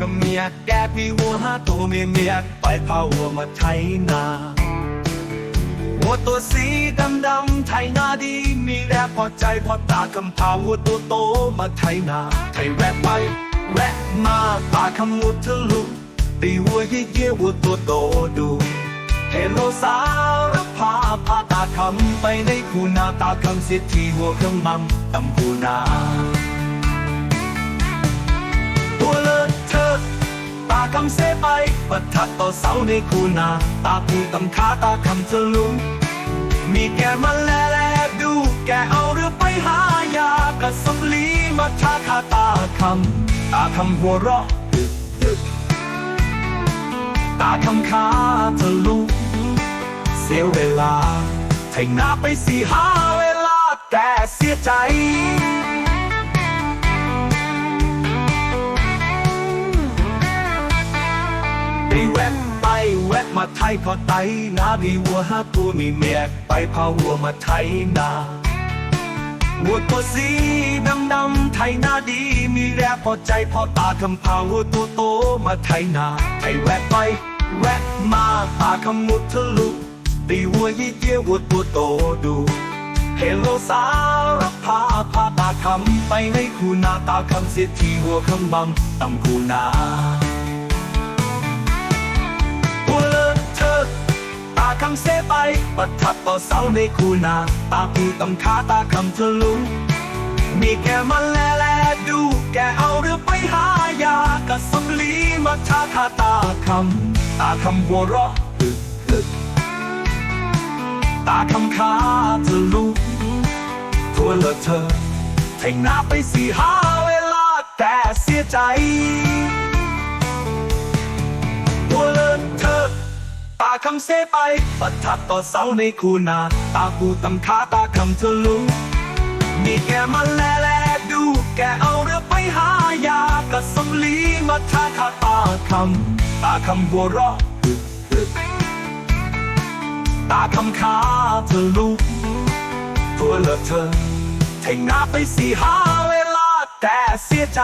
กับเมีย แกพี่วัวห้าตัวเมียเมียไปพาวัวมาไถนาวัวตัวสีดำดำไถนาดีมีแรงพอใจพอตาคำพาวัวตัวโตมาไถนาไถแวะไป แวะมาตาคำมุดทะลุตีวัวเยี่ยเยี่ยวัวตัวโตดูเฮโลสารพาพาตาคำไปในคูนาตาคำเสียทีหัวเครื่องมัมตำคูนาำเสไปปัดทัดต่อเสาในคูนา ตาปูตำขาตาคำทะลุมีแกมาแลแลดู แกเอาเรือไปหายากระสำลีมาทาคาตาคำตาคำหัวเราะดึกดึกตาคำขาทะลุเสียเวลาแทงหน้าไปสี่ห้าเวลาแต่เสียใจ ไทยพอไตนามีวัวห้าตัวมีเมียไปพาวัวมาไทยนาวัวตัวสีดำดำไทยนาดีมีแรงพอใจพอตาคำพาวัวตัวโตมาไทยนาไทยแวะไป แวะมาตาคำมุดทะลุตีวัวยี่เยี่ยวัวตัวโตดูเฮลโลสารพาพาตาคำไปให้คูนาตาคำเสียทีวัวคำบังตำคูนา ปปัดทัดต่อเสาในคูนา ตาปูตำขาตาคำทะลุ มีแกมาแลแลดู แกเอาเรือไปหายากระสำลีมาทาคาตาคำ ตาคำหัวเราะฮึกฮึตาคำขาทะลุตัวเลิศเธอแทงหน้าไปสี่ห้าเวลาแต่เสียใจ คำเสไปปัดทัดต่อเสาในคูนา ตาปูตำขาตาคำทะลุ มีแกมาแลแลดู แกเอาเรือไปหายากระสำลีมาทาคาตาคำ ตาคำหัวราะฮึกตาคำขาทะลุตัวเลิศเธอแทงหน้าไปสี่ห้าเวลาแต่เสียใจ